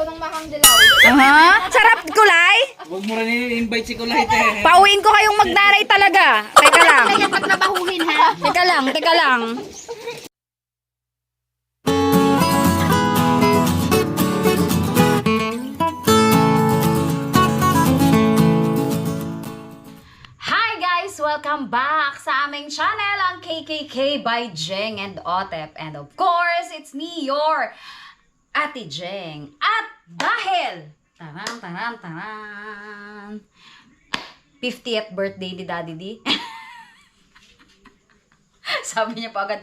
puso ng makang dilaw. Aha. Sarap kulay. Huwag mo rin i-invite si Kulay te. Pauwiin ko kayong magdaray talaga. Teka lang. Pag nabahuhin ha. Teka lang, teka lang. Hi guys! Welcome back sa aming channel, ang KKK by Jeng and Otep. And of course, it's me, your Ate Jeng. At dahil, taran, taran, taran, 50th birthday ni Daddy D. Sabi niya pa agad,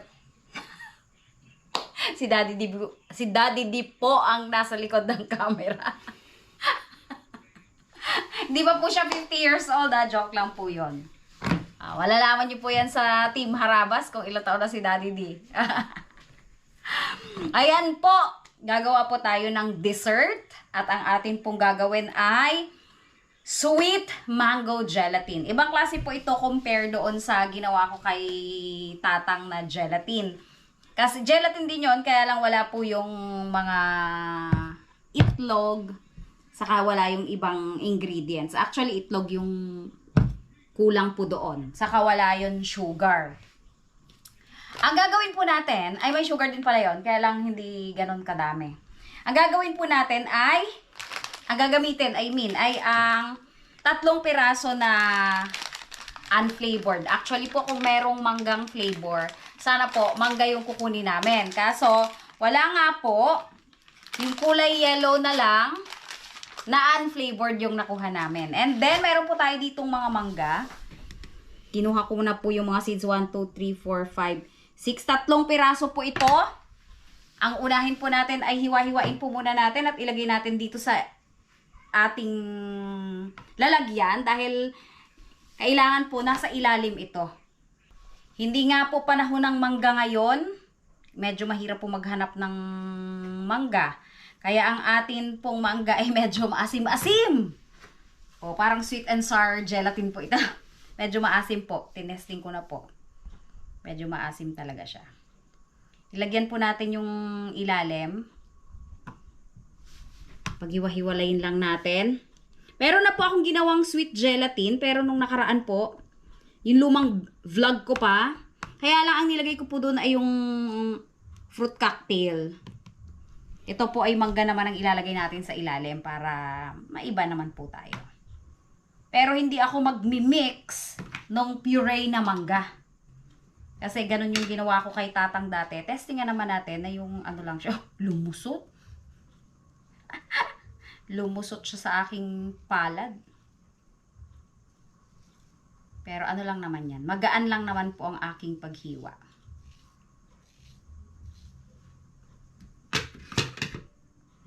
si Daddy D, si Daddy D po ang nasa likod ng camera. Di ba po siya 50 years old, ah? Joke lang po yun. Ah, malalaman niyo po yan sa Team Harabas kung ilang taon na si Daddy D. Ayan po, gagawa po tayo ng dessert at ang atin pong gagawin ay sweet mango gelatin. Ibang klase po ito compare doon sa ginawa ko kay tatang na gelatin. Kasi gelatin din yon kaya lang wala po yung mga itlog, saka wala yung ibang ingredients. Actually, itlog yung kulang po doon. Saka wala yung sugar. Ang gagawin po natin, ay may sugar din pala yon kaya lang hindi ganun kadami. Ang gagawin po natin ay, ang gagamitin, I mean, ay ang tatlong piraso na unflavored. Actually po, kung merong manggang flavor, sana po, mangga yung kukunin namin. Kaso, wala nga po, yung kulay yellow na lang, na unflavored yung nakuha namin. And then, meron po tayo ditong mga mangga. Kinuha ko na po yung mga seeds. 1, 2, 3, 4, 5, 6. Tatlong piraso po ito. Ang unahin po natin ay hiwa-hiwain po muna natin at ilagay natin dito sa ating lalagyan dahil kailangan po nasa ilalim ito. Hindi nga po panahon ng mangga ngayon. Medyo mahirap po maghanap ng mangga. Kaya ang atin pong mangga ay medyo maasim-asim. O parang sweet and sour gelatin po ito. medyo maasim po. Tinesting ko na po. Medyo maasim talaga siya. Ilagyan po natin yung ilalim. Paghiwa-hiwalayin lang natin. Meron na po akong ginawang sweet gelatin, pero nung nakaraan po, yung lumang vlog ko pa, kaya lang ang nilagay ko po doon ay yung fruit cocktail. Ito po ay mangga naman ang ilalagay natin sa ilalim para maiba naman po tayo. Pero hindi ako magmi-mix ng puree na mangga. Kasi ganun yung ginawa ko kay tatang dati. Testing nga naman natin na yung ano lang siya, lumusot. lumusot siya sa aking palad. Pero ano lang naman yan. Magaan lang naman po ang aking paghiwa.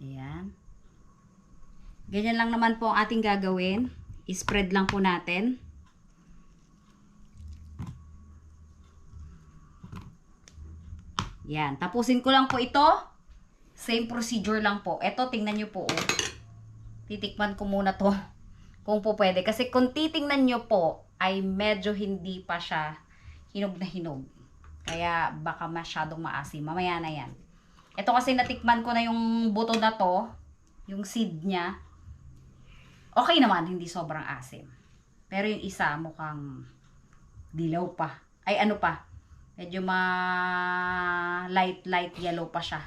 Ayan. Ganyan lang naman po ang ating gagawin. I-spread lang po natin. Yan. Tapusin ko lang po ito. Same procedure lang po. Ito, tingnan nyo po. Oh. Titikman ko muna to. Kung po pwede. Kasi kung titingnan nyo po, ay medyo hindi pa siya hinog na hinog. Kaya baka masyadong maasim. Mamaya na yan. Ito kasi natikman ko na yung buto na to. Yung seed niya. Okay naman, hindi sobrang asim. Pero yung isa mukhang dilaw pa. Ay ano pa. Medyo ma light light yellow pa siya.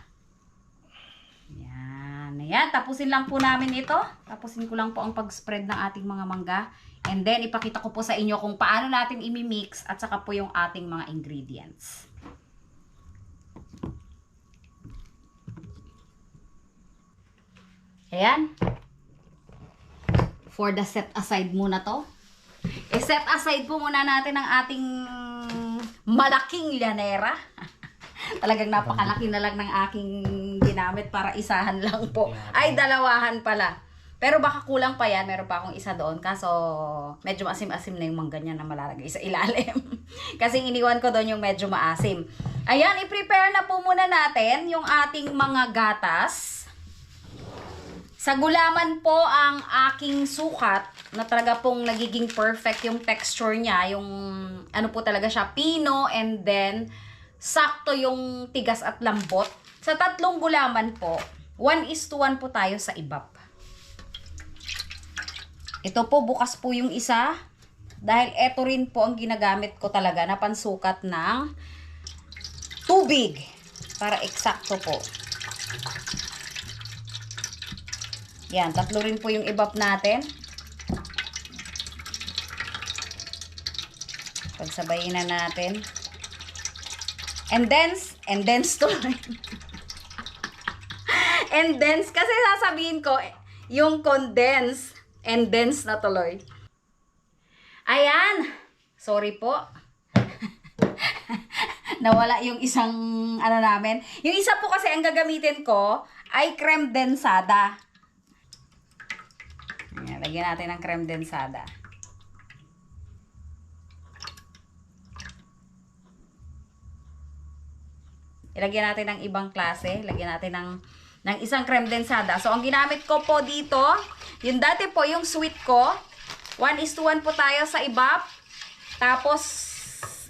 Yan. Ayan. Tapusin lang po namin ito. Tapusin ko lang po ang pag-spread ng ating mga mangga. And then, ipakita ko po sa inyo kung paano natin imi-mix at saka po yung ating mga ingredients. Ayan. For the set aside muna to. I-set aside po muna natin ang ating malaking llanera. Talagang napakalaki na lang ng aking ginamit para isahan lang po. Ay, dalawahan pala. Pero baka kulang pa yan. Meron pa akong isa doon. Kaso, medyo maasim-asim na yung mangga niya na malalagay sa ilalim. Kasi iniwan ko doon yung medyo maasim. Ayan, i-prepare na po muna natin yung ating mga gatas. Sa gulaman po ang aking sukat na talaga pong nagiging perfect yung texture niya. Yung ano po talaga siya, pino and then sakto yung tigas at lambot. Sa tatlong gulaman po, 1 is to 1 po tayo sa ibap. Ito po, bukas po yung isa. Dahil ito rin po ang ginagamit ko talaga na pansukat ng tubig. Para eksakto po. Yan, tatlo rin po yung ibap natin. Pagsabayin na natin. And dance, and dance tuloy. and dance, kasi sasabihin ko, yung condense, and dance na tuloy. Ayan! Sorry po. Nawala yung isang, ano namin. Yung isa po kasi ang gagamitin ko, ay creme densada. Ayan, lagyan natin ng creme densada. Ilagyan natin ng ibang klase. Lagyan natin ng, ng isang creme densada. So, ang ginamit ko po dito, yung dati po, yung sweet ko, 1 is to 1 po tayo sa ibap. Tapos,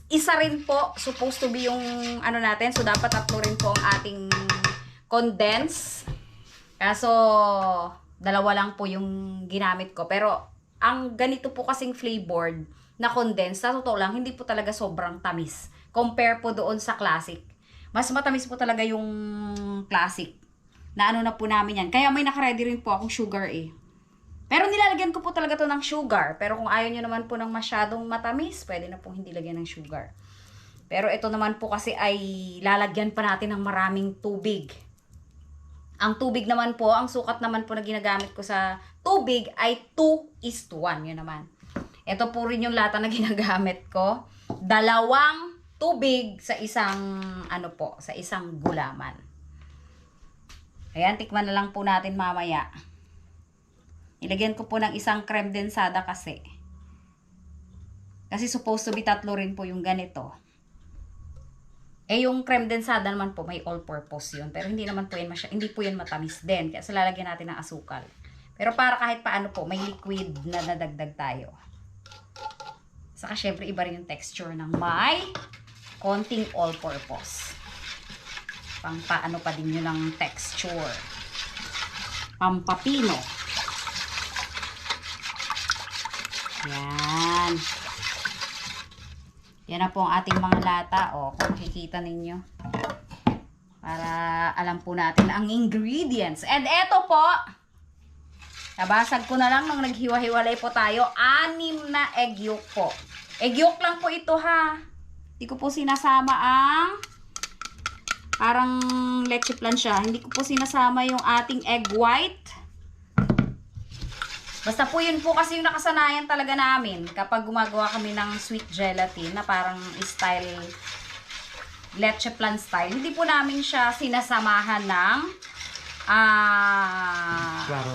isa rin po, supposed to be yung ano natin. So, dapat tatlo rin po ang ating condense. Kaso, dalawa lang po yung ginamit ko. Pero, ang ganito po kasing flavored na condense, sa totoo lang, hindi po talaga sobrang tamis. Compare po doon sa classic. Mas matamis po talaga yung classic. Na ano na po namin yan. Kaya may nakaredy rin po akong sugar eh. Pero nilalagyan ko po talaga to ng sugar. Pero kung ayaw nyo naman po ng masyadong matamis, pwede na po hindi lagyan ng sugar. Pero ito naman po kasi ay lalagyan pa natin ng maraming tubig. Ang tubig naman po, ang sukat naman po na ginagamit ko sa tubig ay 2 is to 1. Yun naman. Ito po rin yung lata na ginagamit ko. Dalawang tubig sa isang ano po, sa isang gulaman. Ayan, tikman na lang po natin mamaya. Ilagyan ko po ng isang creme densada kasi. Kasi supposed to be tatlo rin po yung ganito. Eh, yung creme densada naman po, may all-purpose yun. Pero hindi naman po yan masya, hindi po yan matamis din. Kaya lalagyan natin ng asukal. Pero para kahit paano po, may liquid na nadagdag tayo. Saka syempre, iba rin yung texture ng may konting all-purpose. Pang paano pa din yun ng texture. Pampapino. Yan. Yan na po ang ating mga lata. O, kung makikita ninyo. Para alam po natin ang ingredients. And eto po, nabasag ko na lang nung naghiwa-hiwalay po tayo. Anim na egg yolk po. Egg yolk lang po ito ha. Hindi ko po sinasama ang parang leche plan siya. Hindi ko po sinasama yung ating egg white. Basta po yun po kasi yung nakasanayan talaga namin kapag gumagawa kami ng sweet gelatin na parang style leche plan style. Hindi po namin siya sinasamahan ng ah Klaro.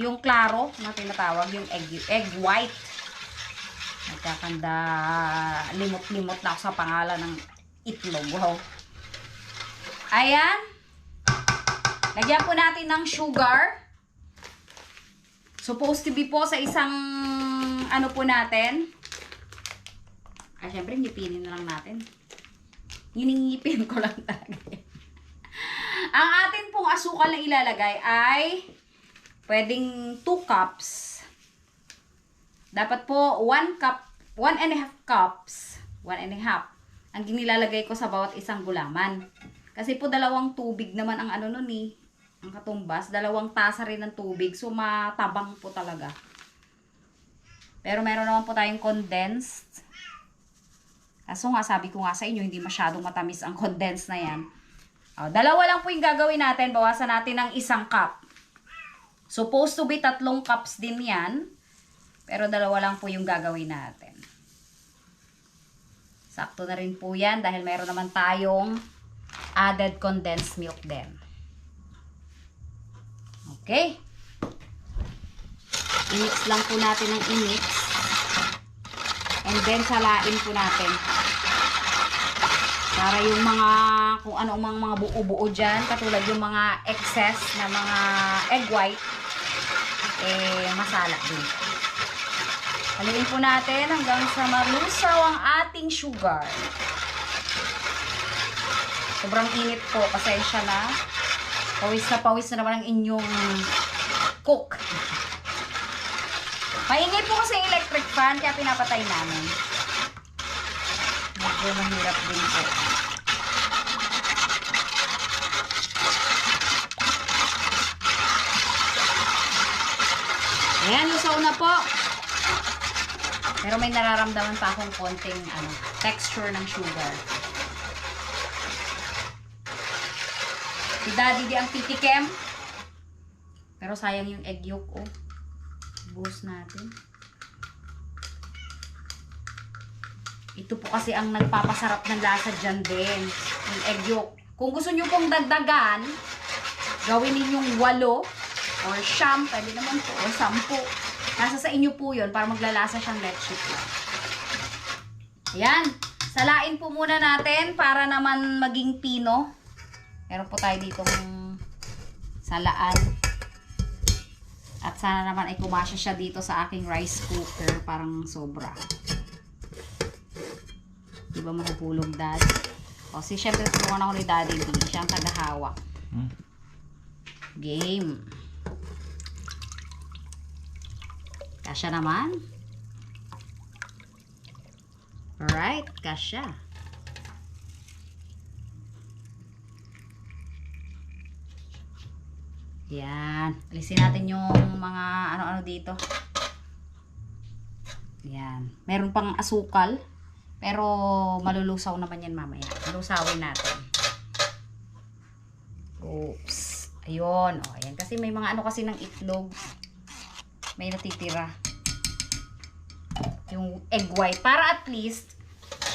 yung klaro na tinatawag, yung egg, egg white. Nagkakanda, limot-limot na ako sa pangalan ng itlog. Wow. Ayan. Lagyan po natin ng sugar. Supposed to be po sa isang ano po natin. Ah, syempre, ngipinin na lang natin. Hiningipin ko lang talaga. Ang atin pong asukal na ilalagay ay pwedeng 2 cups. Dapat po 1 cup, 1 and a half cups, 1 and a half, ang ginilalagay ko sa bawat isang gulaman. Kasi po dalawang tubig naman ang ano nun eh, ang katumbas, dalawang tasa rin ng tubig, so matabang po talaga. Pero meron naman po tayong condensed. Kaso nga, sabi ko nga sa inyo, hindi masyadong matamis ang condensed na yan. O, dalawa lang po yung gagawin natin, bawasan natin ng isang cup. Supposed to be tatlong cups din yan. Pero dalawa lang po yung gagawin natin. Sakto na rin po yan dahil meron naman tayong added condensed milk din. Okay. I-mix lang po natin ng i-mix. And then salain po natin. Para yung mga, kung ano mga, mga buo-buo dyan, katulad yung mga excess na mga egg white, eh, masala din. Haluin po natin hanggang sa malusaw ang ating sugar. Sobrang init po, pasensya na. Pawis na pawis na naman ang inyong cook. Maingay po kasi yung electric fan, kaya pinapatay namin. Medyo mahirap din po. Ayan, lusaw na po. Pero may nararamdaman pa akong konting ano, texture ng sugar. Daddy di ang titikem. Pero sayang yung egg yolk, oh. Buhos natin. Ito po kasi ang nagpapasarap ng lasa dyan din. Yung egg yolk. Kung gusto nyo pong dagdagan, gawin ninyong walo or siyam, pwede naman po, or sampu. Nasa sa inyo po yun para maglalasa siyang leche po. Ayan. Salain po muna natin para naman maging pino. Meron po tayo ditong salaan. At sana naman ay kumasya siya dito sa aking rice cooker. Parang sobra. Di ba mahuhulog, Dad? O, si syempre tulungan ako ni Daddy D. Siya ang tagahawak. Hmm. Game. Kasya naman. Alright, kasya. Yan. Alisin natin yung mga ano-ano dito. Yan. Meron pang asukal. Pero malulusaw naman yan mamaya. Lusawin natin. Oops. Ayun. O, ayan. Kasi may mga ano kasi ng itlog. May natitira. Yung egg white. Para at least,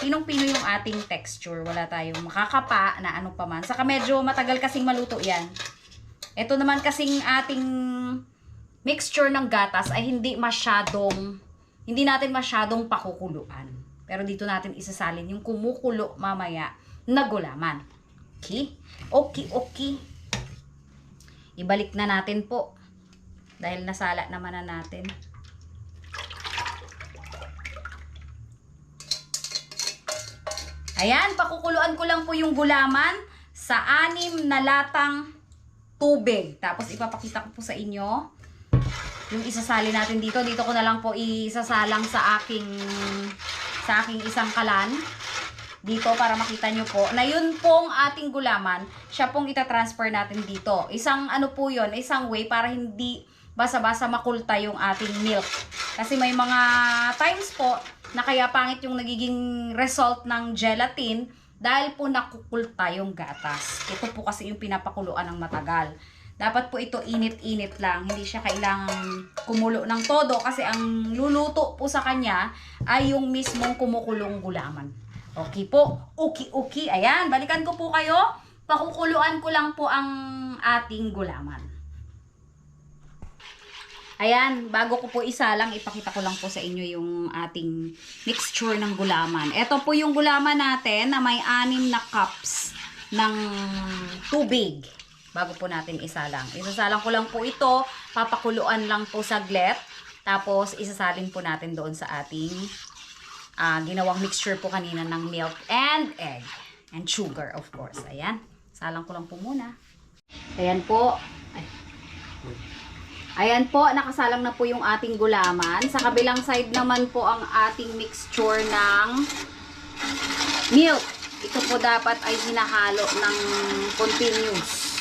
pinong-pino yung ating texture. Wala tayong makakapa na ano pa man. Saka medyo matagal kasing maluto yan. Ito naman kasing ating mixture ng gatas ay hindi masyadong, hindi natin masyadong pakukuluan. Pero dito natin isasalin yung kumukulo mamaya na gulaman. Okay? Okay, okay. Ibalik na natin po. Dahil nasala naman na natin. Ayan, pakukuluan ko lang po yung gulaman sa anim na latang tubig. Tapos ipapakita ko po sa inyo yung isasali natin dito. Dito ko na lang po isasalang sa aking sa aking isang kalan. Dito para makita nyo po na yun pong ating gulaman, siya pong itatransfer natin dito. Isang ano po yun, isang way para hindi basa-basa makulta yung ating milk. Kasi may mga times po na kaya pangit yung nagiging result ng gelatin dahil po nakukulta yung gatas. Ito po kasi yung pinapakuluan ng matagal. Dapat po ito init-init lang. Hindi siya kailangang kumulo ng todo kasi ang luluto po sa kanya ay yung mismong kumukulong gulaman. Okay po. Uki-uki. Ayan, balikan ko po kayo. Pakukuluan ko lang po ang ating gulaman. Ayan, bago ko po isalang, ipakita ko lang po sa inyo yung ating mixture ng gulaman. Ito po yung gulaman natin na may anim na cups ng tubig. Bago po natin isalang. Isasalang ko lang po ito, papakuluan lang po saglit. Tapos isasalin po natin doon sa ating ah, ginawang mixture po kanina ng milk and egg. And sugar, of course. Ayan. Salang ko lang po muna. Ayan po. Ay, Ayan po, nakasalang na po yung ating gulaman. Sa kabilang side naman po ang ating mixture ng milk. Ito po dapat ay hinahalo ng continuous.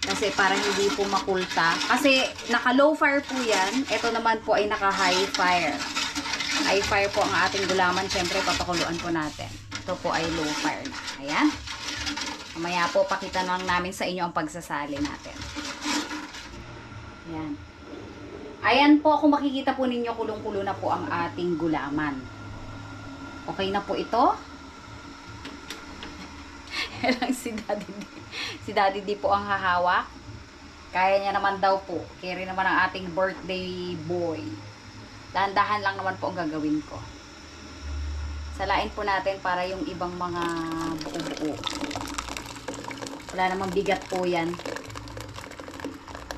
Kasi para hindi po makulta. Kasi naka low fire po yan. Ito naman po ay naka high fire. High fire po ang ating gulaman. Siyempre papakuluan po natin. Ito po ay low fire na. Ayan. Mamaya po pakita lang namin sa inyo ang pagsasali natin. Ayan. Ayan po, kung makikita po ninyo, kulong-kulo na po ang ating gulaman. Okay na po ito. lang si Daddy D. Si Daddy D po ang hahawak. Kaya niya naman daw po. Carry naman ang ating birthday boy. Dahan-dahan lang naman po ang gagawin ko. Salain po natin para yung ibang mga buo-buo. Wala namang bigat po yan.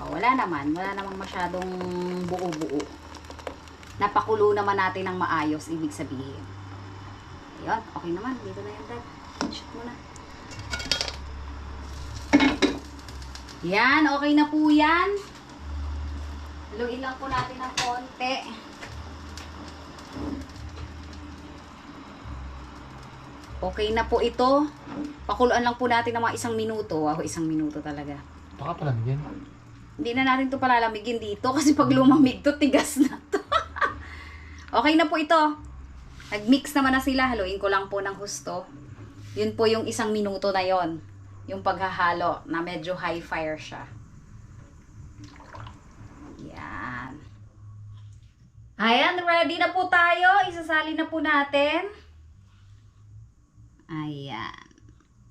O, wala naman. Wala namang masyadong buo-buo. Napakulo naman natin ng maayos, ibig sabihin. Ayun, okay naman. Dito na yan, Dad. Shoot mo. Yan, okay na po yan. Haluin lang po natin ng konti. Okay na po ito. Pakuluan lang po natin ng mga isang minuto. Wow, isang minuto talaga. Baka pala yan. Hindi na natin to palalamigin dito kasi pag lumamig to, tigas na to. okay na po ito. Nag-mix naman na sila. Haluin ko lang po ng husto. Yun po yung isang minuto na yon Yung paghahalo na medyo high fire siya. Yan. Ayan, ready na po tayo. Isasali na po natin. Ayan.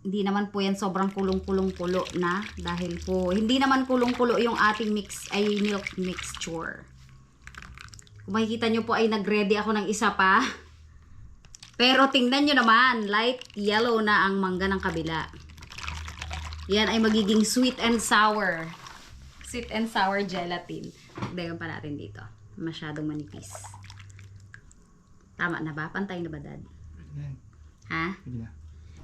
Hindi naman po yan sobrang kulong-kulong-kulo na dahil po hindi naman kulong-kulo yung ating mix ay milk mixture. Kung makikita nyo po ay nag-ready ako ng isa pa. Pero tingnan nyo naman, light yellow na ang mangga ng kabila. Yan ay magiging sweet and sour. Sweet and sour gelatin. Dagan pa natin dito. Masyadong manipis. Tama na ba? Pantay na ba, Dad? Ha?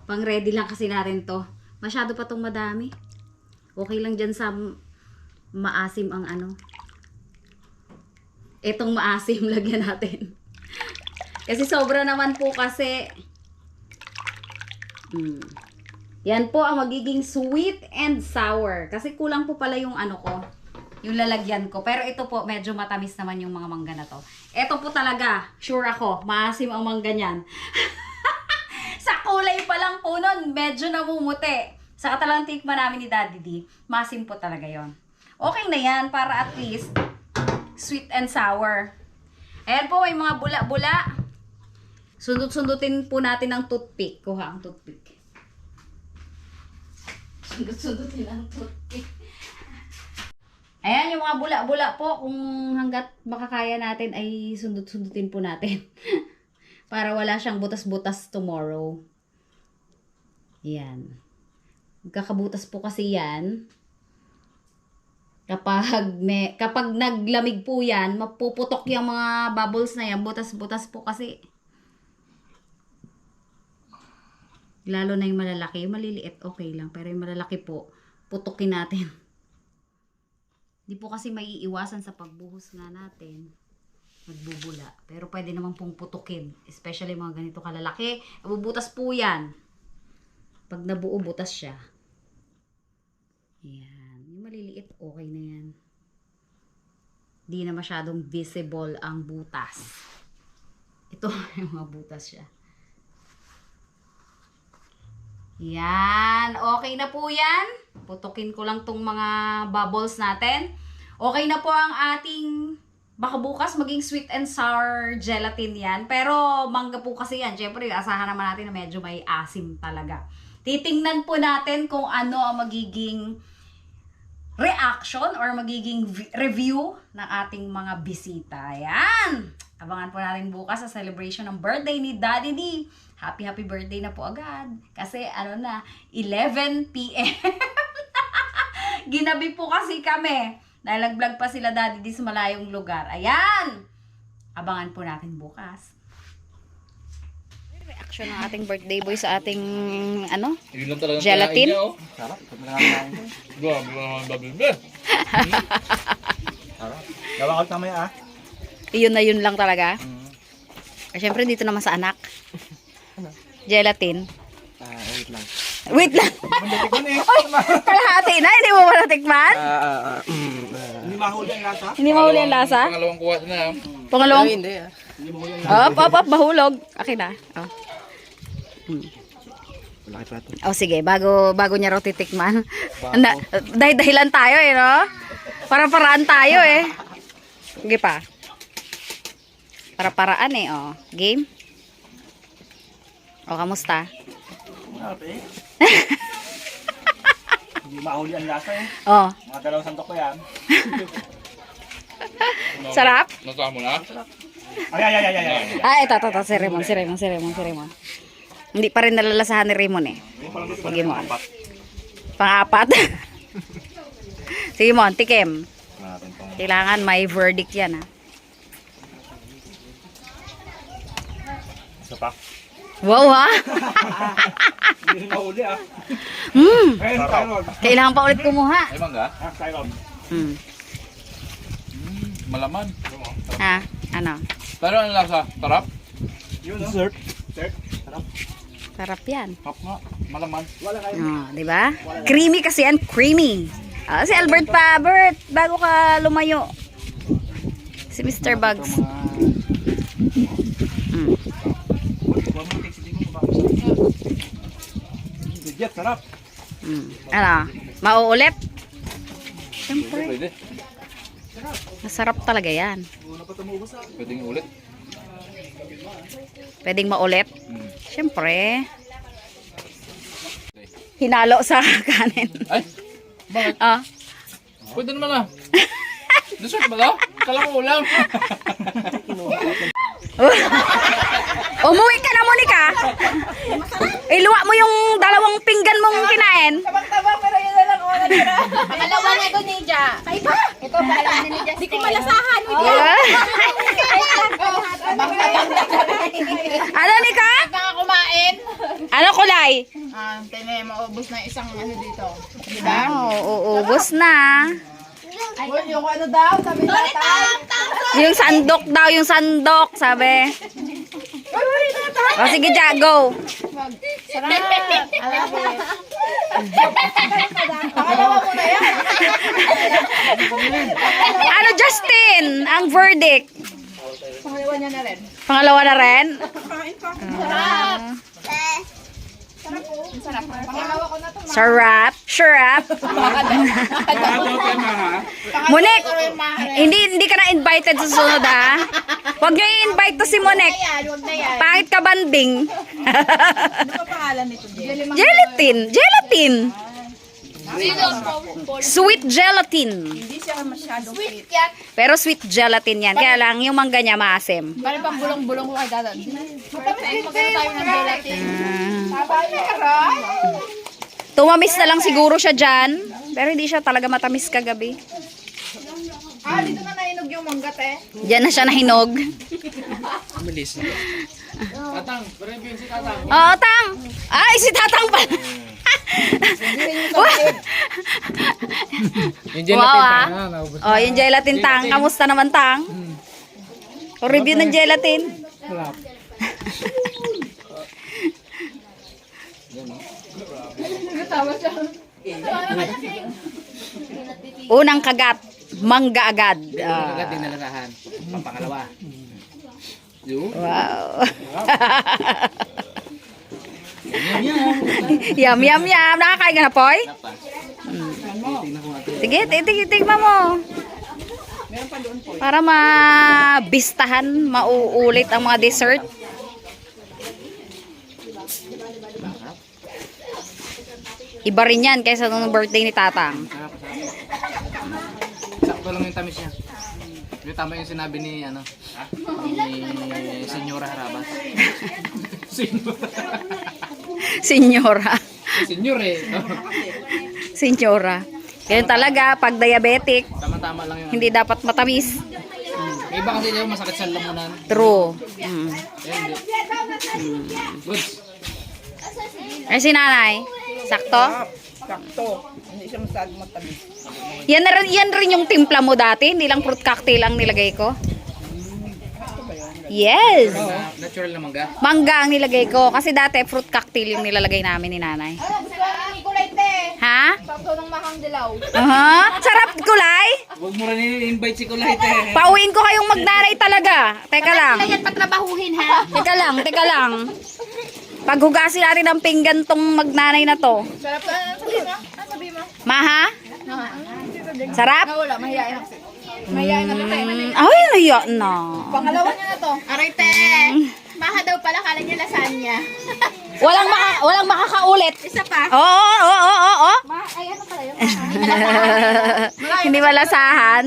Pang ready lang kasi natin to. Masyado pa tong madami. Okay lang dyan sa maasim ang ano. Etong maasim lagyan natin. kasi sobra naman po kasi. Hmm. Yan po ang magiging sweet and sour. Kasi kulang po pala yung ano ko. Yung lalagyan ko. Pero ito po, medyo matamis naman yung mga mangga na to. Ito po talaga, sure ako, maasim ang mangga niyan. kulay pa lang po nun, medyo namumuti. Sa katalang tikman namin ni Daddy D, masim po talaga yon. Okay na yan para at least sweet and sour. Ayan po, may mga bula-bula. Sundot-sundutin po natin ng toothpick. Kuha ang toothpick. Sundot-sundutin ang toothpick. Ayan, yung mga bula-bula po, kung hanggat makakaya natin ay sundot-sundutin po natin. para wala siyang butas-butas tomorrow. Yan. Magkakabutas po kasi yan. Kapag, may, kapag naglamig po yan, mapuputok yung mga bubbles na yan. Butas-butas po kasi. Lalo na yung malalaki. Yung maliliit, okay lang. Pero yung malalaki po, putukin natin. Di po kasi maiiwasan sa pagbuhos nga natin magbubula. Pero pwede naman pong putukin. Especially mga ganito kalalaki. Nabubutas po yan. Pag nabuo, butas siya. Yan. Yung maliliit, okay na yan. Di na masyadong visible ang butas. Ito, yung mga butas siya. Yan. Okay na po yan. Putukin ko lang tong mga bubbles natin. Okay na po ang ating baka bukas maging sweet and sour gelatin yan. Pero mangga po kasi yan. Siyempre, asahan naman natin na medyo may asim talaga. Titingnan po natin kung ano ang magiging reaction or magiging review ng ating mga bisita. Yan! Abangan po natin bukas sa celebration ng birthday ni Daddy D. Happy, happy birthday na po agad. Kasi ano na, 11 p.m. Ginabi po kasi kami. Dahil nag-vlog pa sila daddy di sa malayong lugar. Ayan! Abangan po natin bukas. Reaction ng ating birthday boy sa ating ano? Yun lang talaga Gelatin? Sarap. Grabe naman bubble bear. Gawa ko kamay ah. Iyon na yun lang talaga. Eh, Siyempre dito naman sa anak. Gelatin. Ah, wait lang. Wait lang. Na eh. Kalahati na. Hindi mo ba natikman? Ah, ah, ah. mm, ah. Hindi mahuli ang lasa? Hindi mahuli ang lasa? Pangalawang kuha na. Pangalawang. hindi ah. Hindi mahuli ang Op, op, op. Bahulog. Akin na. Oh. Malaki pa ito. Oh, sige, bago bago niya raw titikman. Na, dahil dahilan tayo eh, no? Para-paraan tayo eh. Sige pa. Para-paraan eh, oh. Game? O, kamusta? Grabe. Hindi mahuli ang lasa eh. Oh, Mga dalawang santok pa yan. sarap? Nasa mo na? Ay, ay, ay, ay, ay, ay. Ah, ito, ito, ito. Si Raymond, si Raymond, si Raymond, si Raymond. Hindi pa rin nalalasahan ni Raymond eh. Sige mo. Pang-apat. Sige mo, tikim. Kailangan may verdict yan, ha? isa pa. Wow ha? Hindi ah. Hmm. Ayun, Tyron. Kailangan pa ulit kumuha. Ay, mangga. Ah. Hmm. Malaman. Ha? Ano? Pero ano lasa? Tarap? Dessert. Dessert. Sarap yan. Hap nga. Malaman. Wala kayo. Oh, di ba? Creamy kasi yan, creamy. Ah, si Albert pa, Bert, bago ka lumayo. Si Mr. Bugs. Mm. Legit, sarap. Mm. Ano? Mauulit? Siyempre, Pwede. masarap talaga yan. Pwedeng ulit. Pwedeng maulit? Hmm. Siyempre. Hinalo sa kanin. Ay, bakit? Ah. Pwede naman ah. Dessert ba to? Kala ko ulam. Umuwi ka na, Monica. Iluwa mo yung dalawang pinggan mong kinain. Pangalawa na ito, Nidja. Kaiba. Ito, pangalawa na Nidja. Di ko malasahan. ano, Nika? Baka kumain. Ano kulay? Ah, tene, maubos na isang ano dito. Oh, uubos na. Yung ano daw, sabi tatay. Yung sandok daw, yung sandok, sabi. O sige, Ja, go. Sarap. Alam ko. Pangalawa mo na yan. Ano, Justin? Ang verdict. Pangalawa niya na rin. Pangalawa na rin? Sarap. Sarap. Pangalawa ko na ito. Sarap. Sarap. Monek, hindi hindi ka na invited sa sunod ha. Huwag niyo i-invite to si Monek. Pangit ka banding. Ano pangalan nito, Jelly? gelatin. Gelatin. Sweet gelatin. Hindi siya masyadong sweet. Yan. Pero sweet gelatin yan. Kaya lang, yung mangga niya maasim. Parang pang bulong-bulong ko kay dadan. Magkano tayo ng gelatin. Na. Tumamis na lang siguro siya dyan. Pero hindi siya talaga matamis kagabi. Ah, dito na nainog yung manggat eh. Diyan na siya nahinog. Bilis. Tatang, review si Tatang. Oo, Tang. Ay, si Tatang pa. Yung wow, ah. Oh, yung gelatin, Tang. Kamusta naman, Tang? O, review ng gelatin. Unang kagat, mangga agad. Ah, Agad din nalarahan. Pampangalawa. Wow. yum, yum, yum. Nakakain ka na, Poy? Sige, titig, tigma mo. Para mabistahan, mauulit ang mga dessert. Iba rin yan kaysa nung birthday ni Tatang. Sakto lang yung tamis niya. Yung tama yung sinabi ni ano ni Senyora Harabas. Senyora. Senyora. Senyor eh. Senyora. Ganyan talaga, pag diabetic, Tama-tama lang yung hindi dapat matamis. May iba kasi daw masakit sa lamunan. True. Mm. Hindi. Goods. Ay, si nanay. Sakto? Sakto. Hindi siya masyadong matamis. Yan, na rin, yan rin yung timpla mo dati. Hindi lang fruit cocktail ang nilagay ko. Yes. Na- natural na mangga. Mangga ang nilagay ko. Kasi dati fruit cocktail yung nilalagay namin ni nanay. Ano, te. Ha? Sakto ng mahang dilaw. Aha. Sarap kulay. Huwag mo rin i-invite si Kulay eh. Pauwiin ko kayong magnanay talaga. Teka lang. Yan patrabahuhin ha. Teka lang, teka lang. Paghugasin natin ang pinggan tong magnanay na to. Sarap ka. Ano sabi mo? Sabi mo? Maha? Sarap? Nawala, mahihain ako. Mahihain na. Mm, ay, naiya na. Pangalawa niya na to. Aray te. Maha daw pala, kala niya lasagna. Walang maka, walang makakaulit. Isa pa. Oo, oo, oo, oo, oo. Ma, ay ano pala yun? Hindi malasahan.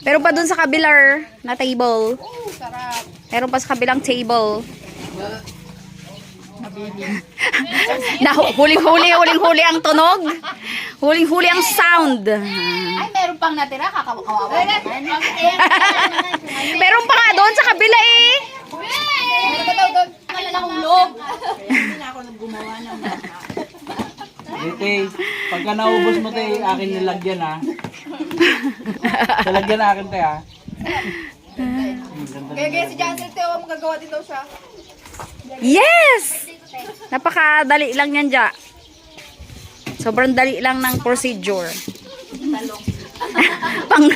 Pero pa dun sa kabilar na table. Sarap. Meron pa sa kabilang table. na huling-huli, huling-huli ang tunog. Huling-huli ang sound. Ay, meron pang natira. Kakakawawa. Meron pa nga doon sa kabila eh. Ano ba daw doon? Malalahulog. Ite, pagka naubos mo te, akin nilagyan ha. Talagyan na akin te ha. Kaya kaya si Jansen, Teo, magagawa din daw siya. Yes! Napakadali lang yan, Ja. Sobrang dali lang ng procedure. pang,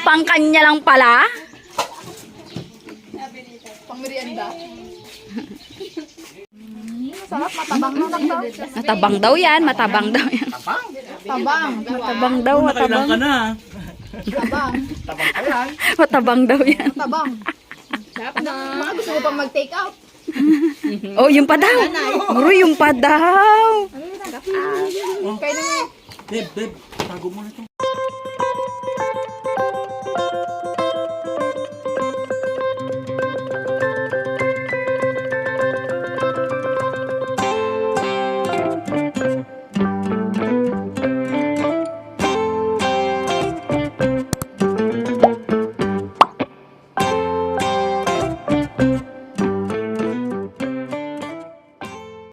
pang kanya lang pala. Pang merienda. Matabang daw. Matabang daw yan, matabang daw yan. Tabang. Matabang daw, matabang. ka na. Tabang. Matabang daw yan. Tabang. Sarap na. Mga gusto mo pang mag-take out. Oh, yung pa daw. Bro, yung pa daw. Kaya naman. Deb, Deb, tago mo na to.